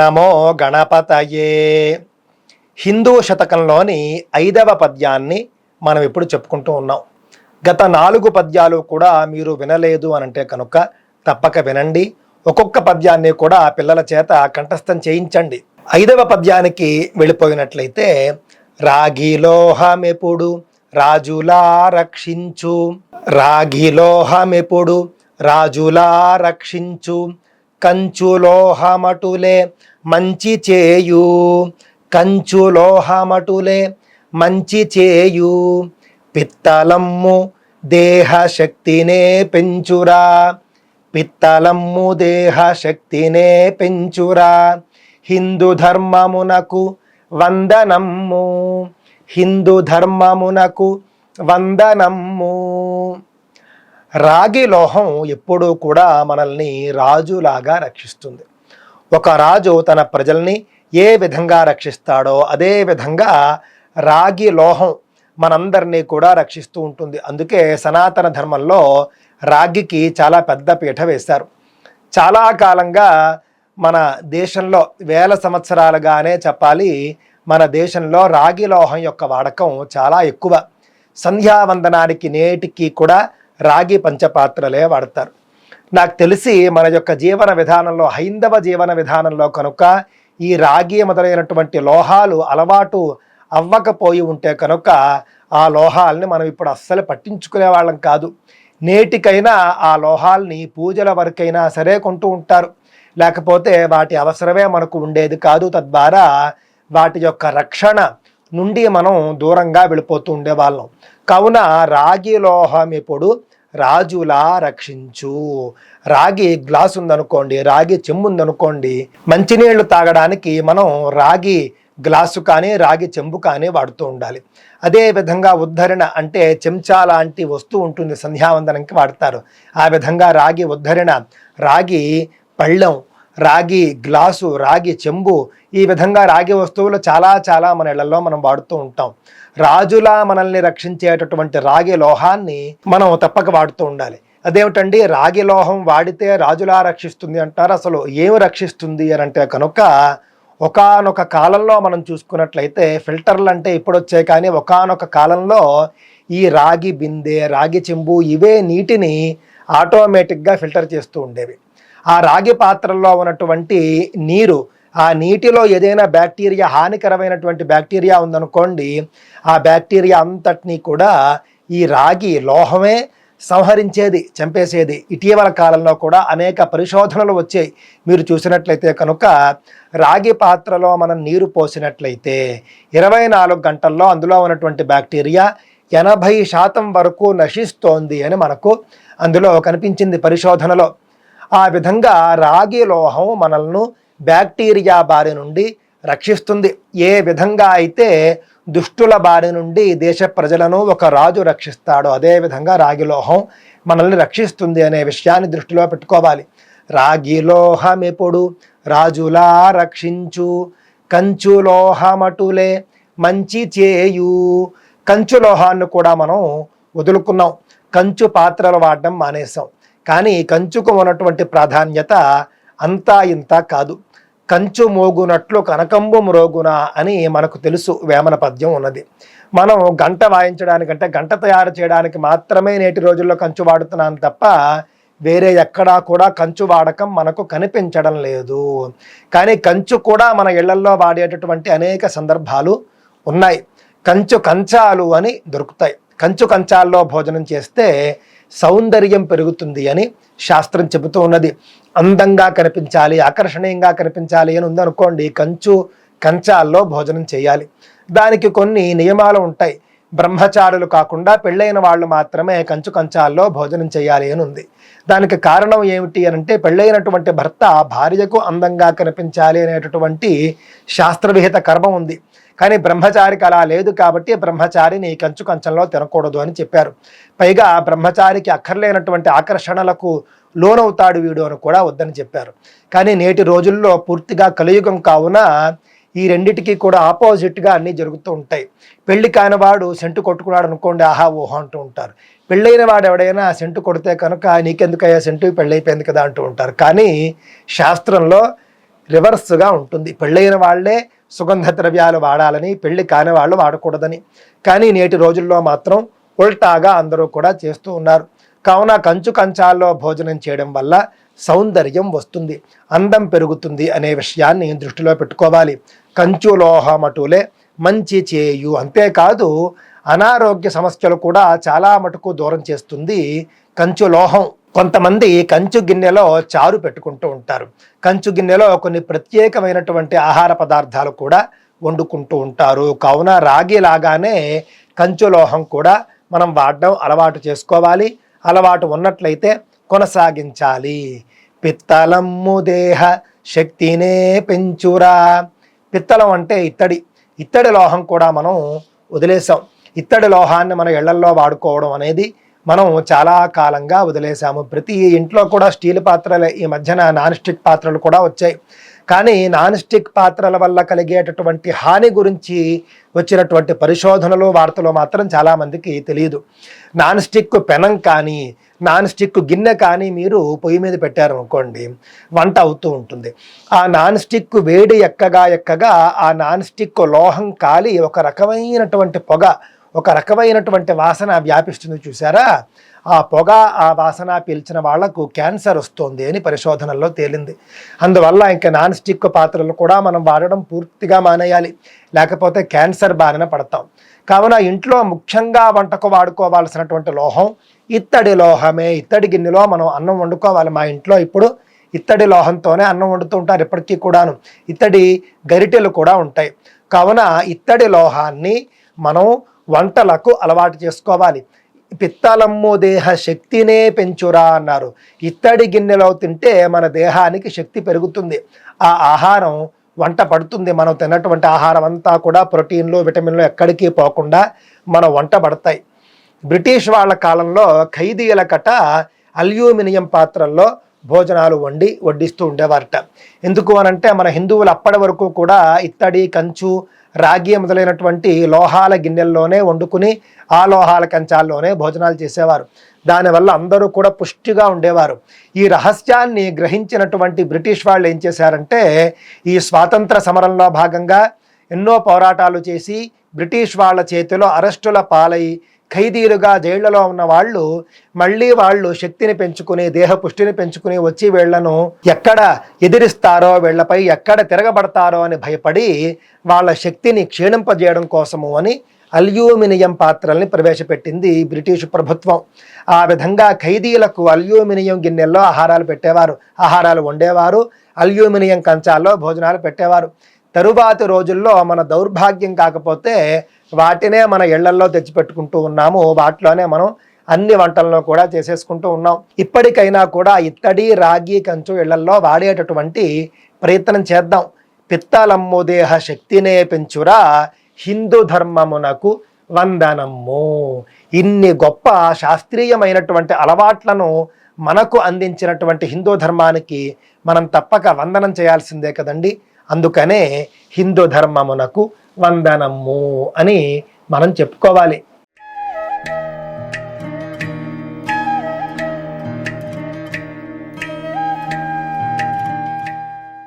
నమో గణపతయే. హిందూ శతకంలోని ఐదవ పద్యాన్ని మనం ఇప్పుడు చెప్పుకుంటూ ఉన్నాం. గత నాలుగు పద్యాలు కూడా మీరు వినలేదు అని అంటే కనుక తప్పక వినండి. ఒక్కొక్క పద్యాన్ని కూడా పిల్లల చేత కంఠస్థం చేయించండి. ఐదవ పద్యానికి వెళ్ళిపోయినట్లయితే రాగిలోహమెప్పుడు రాజులా రక్షించు రాగిలోహమెప్పుడు రాజులా రక్షించు కంచులోహమటులే మంచి చేయు. కంచు లోహమటులే మంచి చేయు. పిత్తలమ్ము దేహ శక్తినే పెంచురా. పిత్తలమ్ము దేహ శక్తినే పెంచురా. హిందూ ధర్మమునకు వందనమ్ము. హిందూ ధర్మమునకు వందనమ్ము. రాగి లోహం ఎప్పుడూ కూడా మనల్ని రాజులాగా రక్షిస్తుంది. ఒక రాజు తన ప్రజల్ని ఏ విధంగా రక్షిస్తాడో అదే విధంగా రాగి లోహం మనందరినీ కూడా రక్షిస్తూ ఉంటుంది. అందుకే సనాతన ధర్మంలో రాగికి చాలా పెద్ద పీఠ వేశారు. చాలా కాలంగా మన దేశంలో వేల సంవత్సరాలుగానే చెప్పాలి మన దేశంలో రాగి లోహం యొక్క వాడకం చాలా ఎక్కువ. సంధ్యావందనానికి నేటికి కూడా రాగి పంచపాత్రలే వాడతారు. నాకు తెలిసి మన యొక్క జీవన విధానంలో హైందవ జీవన విధానంలో కనుక ఈ రాగి మొదలైనటువంటి లోహాలు అలవాటు అవ్వకపోయి ఉంటే కనుక ఆ లోహాలని మనం ఇప్పుడు అస్సలు పట్టించుకునే వాళ్ళం కాదు. నేటికైనా ఆ లోహాల్ని పూజల వరకైనా సరే కొంటూ ఉంటారు. లేకపోతే వాటి అవసరమే మనకు ఉండేది కాదు. తద్వారా వాటి యొక్క రక్షణ నుండి మనం దూరంగా వెళ్ళిపోతూ ఉండేవాళ్ళం. కావున రాగి లోహం ఇప్పుడు రాజులా రక్షించు. రాగి గ్లాస్ ఉందనుకోండి రాగి చెంబు ఉందనుకోండి మంచినీళ్ళు తాగడానికి మనం రాగి గ్లాసు కానీ రాగి చెంబు కానీ వాడుతూ ఉండాలి. అదే విధంగా ఉద్ధరణ అంటే చెంచా లాంటి వస్తువు ఉంటుంది సంధ్యావందనంకి వాడతారు. ఆ విధంగా రాగి ఉద్ధరణ రాగి పళ్ళెం రాగి గ్లాసు రాగి చెంబు ఈ విధంగా రాగి వస్తువులు చాలా చాలా మన ఇళ్ళలో మనం వాడుతూ ఉంటాం. రాజులా మనల్ని రక్షించేటటువంటి రాగి లోహాన్ని మనం తప్పక వాడుతూ ఉండాలి. అదేమిటండి? రాగి లోహం వాడితే రాజులా రక్షిస్తుంది అంటారు. అసలు ఏమి రక్షిస్తుంది అని అంటే కనుక ఒకానొక కాలంలో మనం చూసుకున్నట్లయితే ఫిల్టర్లు అంటే ఇప్పుడు వచ్చాయి కానీ ఒకానొక కాలంలో ఈ రాగి బిందె రాగి చెంబు ఇవే నీటిని ఆటోమేటిక్గా ఫిల్టర్ చేస్తూ ఉండేవి. ఆ రాగి పాత్రల్లో ఉన్నటువంటి నీరు ఆ నీటిలో ఏదైనా బ్యాక్టీరియా హానికరమైనటువంటి బ్యాక్టీరియా ఉందనుకోండి ఆ బ్యాక్టీరియా అంతటినీ కూడా ఈ రాగి లోహమే సంహరించేది చంపేసేది. ఇటీవల కాలంలో కూడా అనేక పరిశోధనలు వచ్చాయి. మీరు చూసినట్లయితే కనుక రాగి పాత్రలో మనం నీరు పోసినట్లయితే ఇరవై నాలుగు గంటల్లో అందులో ఉన్నటువంటి బ్యాక్టీరియా ఎనభై శాతం వరకు నశిస్తోంది అని మనకు అందులో కనిపించింది పరిశోధనలో. ఆ విధంగా రాగి లోహం మనల్ని బ్యాక్టీరియా బారి నుండి రక్షిస్తుంది. ఏ విధంగా అయితే దుష్టుల బారి నుండి దేశ ప్రజలను ఒక రాజు రక్షిస్తాడో అదే విధంగా రాగి లోహం మనల్ని రక్షిస్తుంది అనే విషయాన్ని దృష్టిలో పెట్టుకోవాలి. రాగి లోహం ఎప్పుడు రాజులా రక్షించు. కంచు లోహమటులే మంచి చేయు. కంచు లోహాన్ని కూడా మనం వదులుకున్నాం. కంచు పాత్రలు వాడడం మానేసాం కానీ కంచుకు ఉన్నటువంటి ప్రాధాన్యత అంతా ఇంత కాదు. కంచు మోగునట్లు కనకంబు మ్రోగున అని మనకు తెలుసు వేమన పద్యం ఉన్నది. మనం గంట వాయించడానికంటే గంట తయారు చేయడానికి మాత్రమే నేటి రోజుల్లో కంచు వాడుతున్నాను తప్ప వేరే ఎక్కడా కూడా కంచు వాడకం మనకు కనిపించడం లేదు. కానీ కంచు కూడా మన ఇళ్ళల్లో వాడేటటువంటి అనేక సందర్భాలు ఉన్నాయి. కంచు కంచాలు అని దొరుకుతాయి. కంచు కంచాల్లో భోజనం చేస్తే సౌందర్యం పెరుగుతుంది అని శాస్త్రం చెబుతూ ఉన్నది. అందంగా కనిపించాలి ఆకర్షణీయంగా కనిపించాలి అని ఉందనుకోండి కంచు కంచాల్లో భోజనం చేయాలి. దానికి కొన్ని నియమాలు ఉంటాయి. బ్రహ్మచారులు కాకుండా పెళ్ళైన వాళ్ళు మాత్రమే కంచు కంచాల్లో భోజనం చేయాలి అని ఉంది. దానికి కారణం ఏమిటి అని అంటే పెళ్ళైనటువంటి భర్త భార్యకు అందంగా కనిపించాలి అనేటటువంటి శాస్త్రవిహిత కర్మ ఉంది. కానీ బ్రహ్మచారికి అలా లేదు కాబట్టి బ్రహ్మచారిని కంచు కంచంలో తినకూడదు అని చెప్పారు. పైగా బ్రహ్మచారికి అక్కర్లేనటువంటి ఆకర్షణలకు లోనవుతాడు వీడు అని కూడా వద్దని చెప్పారు. కానీ నేటి రోజుల్లో పూర్తిగా కలియుగం కావున ఈ రెండిటికి కూడా ఆపోజిట్గా అన్నీ జరుగుతూ ఉంటాయి. పెళ్ళి కానివాడు సెంటు కొట్టుకున్నాడు అనుకోండి ఆహా ఊహ అంటూ ఉంటారు. పెళ్ళైన వాడు ఎవడైనా సెంటు కొడితే కనుక నీకెందుకయ్యా సెంటు పెళ్ళైపోయింది కదా అంటూ ఉంటారు. కానీ శాస్త్రంలో రివర్స్గా ఉంటుంది. పెళ్ళైన వాళ్ళే సుగంధ ద్రవ్యాలు వాడాలని పెళ్ళి కాని వాళ్ళు వాడకూడదని. కానీ నేటి రోజుల్లో మాత్రం ఉల్టాగా అందరూ కూడా చేస్తూ ఉన్నారు. కావున కంచు కంచాల్లో భోజనం చేయడం వల్ల సౌందర్యం వస్తుంది. అందం పెరుగుతుంది అనే విషయాన్ని దృష్టిలో పెట్టుకోవాలి. కంచు లోహమటులే మంచి చేయు. అంతేకాదు అనారోగ్య సమస్యలు కూడా చాలా మటుకు దూరం చేస్తుంది కంచు లోహం. కొంతమంది కంచు గిన్నెలో చారు పెట్టుకుంటూ ఉంటారు. కంచు గిన్నెలో కొన్ని ప్రత్యేకమైనటువంటి ఆహార పదార్థాలు కూడా వండుకుంటూ ఉంటారు. కావున రాగి లాగానే కంచు లోహం కూడా మనం వాడడం అలవాటు చేసుకోవాలి. అలవాటు ఉన్నట్లయితే కొనసాగించాలి. పిత్తలమ్ము దేహ శక్తినే పెంచురా. పిత్తలం అంటే ఇత్తడి. ఇత్తడి లోహం కూడా మనం వదిలేసాం. ఇత్తడి లోహాన్ని మన ఇళ్ళల్లో వాడుకోవడం అనేది మనం చాలా కాలంగా వదిలేసాము ప్రతి ఇంట్లో కూడా స్టీల్ పాత్రలు ఈ మధ్యన నాన్ స్టిక్ పాత్రలు కూడా వచ్చాయి. కానీ నాన్ స్టిక్ పాత్రల వల్ల కలిగేటటువంటి హాని గురించి వచ్చినటువంటి పరిశోధనలు వార్తలు మాత్రం చాలామందికి తెలియదు నాన్ స్టిక్ పెనం కానీ నాన్ స్టిక్ గిన్నె కానీ మీరు పొయ్యి మీద పెట్టారు అనుకోండి వంట అవుతూ ఉంటుంది. ఆ నాన్ స్టిక్ వేడి ఎక్కగా ఎక్కగా ఆ నాన్ స్టిక్ లోహం కాలి ఒక రకమైనటువంటి పొగ ఒక రకమైనటువంటి వాసన వ్యాపిస్తుంది చూసారా ఆ పొగ ఆ వాసన పీల్చిన వాళ్ళకు క్యాన్సర్ వస్తుంది అని పరిశోధనల్లో తేలింది. అందువల్ల ఇంకా నాన్ స్టిక్ పాత్రలు కూడా మనం వాడడం పూర్తిగా మానేయాలి. లేకపోతే క్యాన్సర్ బారిన పడతాం. కావున ఇంట్లో ముఖ్యంగా వంటకు వాడుకోవాల్సినటువంటి లోహం ఇత్తడి లోహమే. ఇత్తడి గిన్నెలో మనం అన్నం వండుకోవాలి. మా ఇంట్లో ఇప్పుడు ఇత్తడి లోహంతోనే అన్నం వండుతూ ఉంటారు ఇప్పటికీ కూడాను. ఇత్తడి గరిటెలు కూడా ఉంటాయి. కావున ఇత్తడి లోహాన్ని మనం వంటలకు అలవాటు చేసుకోవాలి. పిత్తలమ్ము దేహ శక్తినే పెంచురా అన్నారు. ఇత్తడి గిన్నెలో తింటే మన దేహానికి శక్తి పెరుగుతుంది. ఆ ఆహారం వంట పడుతుంది. మనం తిన్నటువంటి ఆహారం అంతా కూడా ప్రోటీన్లు విటమిన్లు ఎక్కడికి పోకుండా మన వంట పడతాయి. బ్రిటిష్ వాళ్ళ కాలంలో ఖైదీల కట అల్యూమినియం పాత్రల్లో భోజనాలు వండి వడ్డిస్తూ ఉండేవారట. ఎందుకు అనంటే మన హిందువులు అప్పటి వరకు కూడా ఇత్తడి కంచు రాగి మొదలైనటువంటి లోహాల గిన్నెల్లోనే వండుకుని ఆ లోహాల కంచాల్లోనే భోజనాలు చేసేవారు. దానివల్ల అందరూ కూడా పుష్టిగా ఉండేవారు. ఈ రహస్యాన్ని గ్రహించినటువంటి బ్రిటిష్ వాళ్ళు ఏం చేశారంటే ఈ స్వాతంత్ర సమరంలో భాగంగా ఎన్నో పోరాటాలు చేసి బ్రిటిష్ వాళ్ళ చేతిలో అరెస్టుల పాలై ఖైదీలుగా జైళ్ళలో ఉన్న వాళ్ళు మళ్ళీ వాళ్ళు శక్తిని పెంచుకుని దేహ పుష్టిని పెంచుకుని వచ్చి వీళ్ళను ఎక్కడ ఎదిరిస్తారో వీళ్ళపై ఎక్కడ తిరగబడతారో అని భయపడి వాళ్ళ శక్తిని క్షీణింపజేయడం కోసము అని అల్యూమినియం పాత్రల్ని ప్రవేశపెట్టింది బ్రిటిష్ ప్రభుత్వం. ఆ విధంగా ఖైదీలకు అల్యూమినియం గిన్నెల్లో ఆహారాలు పెట్టేవారు. ఆహారాలు వండేవారు అల్యూమినియం కంచాల్లో భోజనాలు పెట్టేవారు. తరువాతి రోజుల్లో మన దౌర్భాగ్యం కాకపోతే వాటినే మన ఇళ్ళల్లో తెచ్చిపెట్టుకుంటూ ఉన్నాము. వాటిలోనే మనం అన్ని వంటలను కూడా చేసేసుకుంటూ ఉన్నాం. ఇప్పటికైనా కూడా ఇత్తడి రాగి కంచు ఇళ్ళల్లో వాడేటటువంటి ప్రయత్నం చేద్దాం. పిత్తలమ్ము దేహ శక్తినే పెంచురా హిందూ ధర్మమునకు వందనము. ఇన్ని గొప్ప శాస్త్రీయమైనటువంటి అలవాట్లను మనకు అందించినటువంటి హిందూ ధర్మానికి మనం తప్పక వందనం చేయాల్సిందే కదండి. అందుకనే హిందూ ధర్మమునకు వందనము అని మనం చెప్పుకోవాలి.